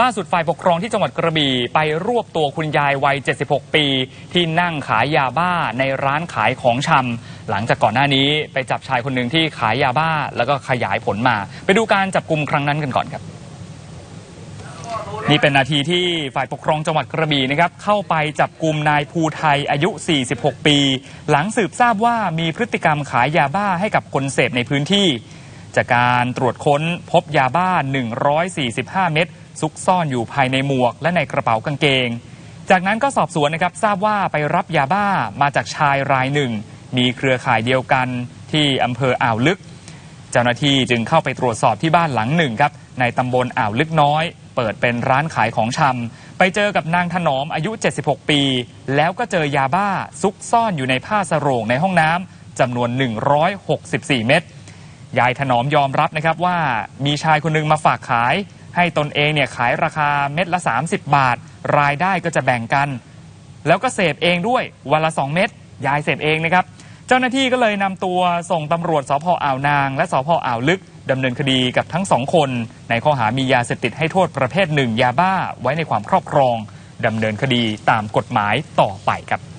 ล่าสุดฝ่ายปกครองที่จังหวัดกระบี่ไปรวบตัวคุณยายวัย 76 ปี ที่นั่งขายยาบ้าในร้านขายของชำหลังจากก่อนหน้านี้ไปจับชายคนหนึ่งที่ขายยาบ้าแล้วก็ขยายผลมา ไปดูการจับกลุ่มครั้งนั้นกันก่อนครับนี่เป็นนาทีที่ฝ่ายปกครองจังหวัดกระบี่นะครับเข้าไปจับกลุ่มนายภูไทยอายุ 46 ปี หลังสืบทราบว่ามีพฤติกรรมขายยาบ้าให้กับคนเสพในพื้นที่ จากการตรวจค้นพบยาบ้า 145 เม็ด ซุกซ่อนอยู่ภายในหมวกและในกระเป๋ากางเกง จากนั้นก็สอบสวนนะครับทราบว่าไปรับยาบ้ามาจากชายรายหนึ่ง มีเครือข่ายเดียวกันที่อำเภออ่าวลึก เจ้าหน้าที่จึงเข้าไปตรวจสอบที่บ้านหลังหนึ่งครับในตำบลอ่าวลึกน้อย เปิดเป็นร้านขายของชำไปเจอกับนางถนอมอายุ 76 ปี แล้วก็เจอยาบ้าซุกซ่อนอยู่ในผ้าสโรงในห้องน้ำจำนวน 164 เม็ดยายถนอมยอมรับนะครับว่ามีชายคนหนึงมาฝากขาย ให้ตนเองเนี่ยขายราคาเม็ดละ 30 บาท รายได้ก็จะแบ่งกัน แล้วก็เสพเองด้วยวันละ 2 เม็ดยายเสพเองนะครับ เจ้าหน้าที่ก็เลยนำตัวส่งตำรวจสพอ่าวนาง และสพอ่าวลึกดำเนินคดีกับทั้งสองคน ในข้อหามียาเสพติดให้โทษประเภทหนึ่งยาบ้าไว้ในความครอบครองดำเนินคดีตามกฎหมายต่อไปครับ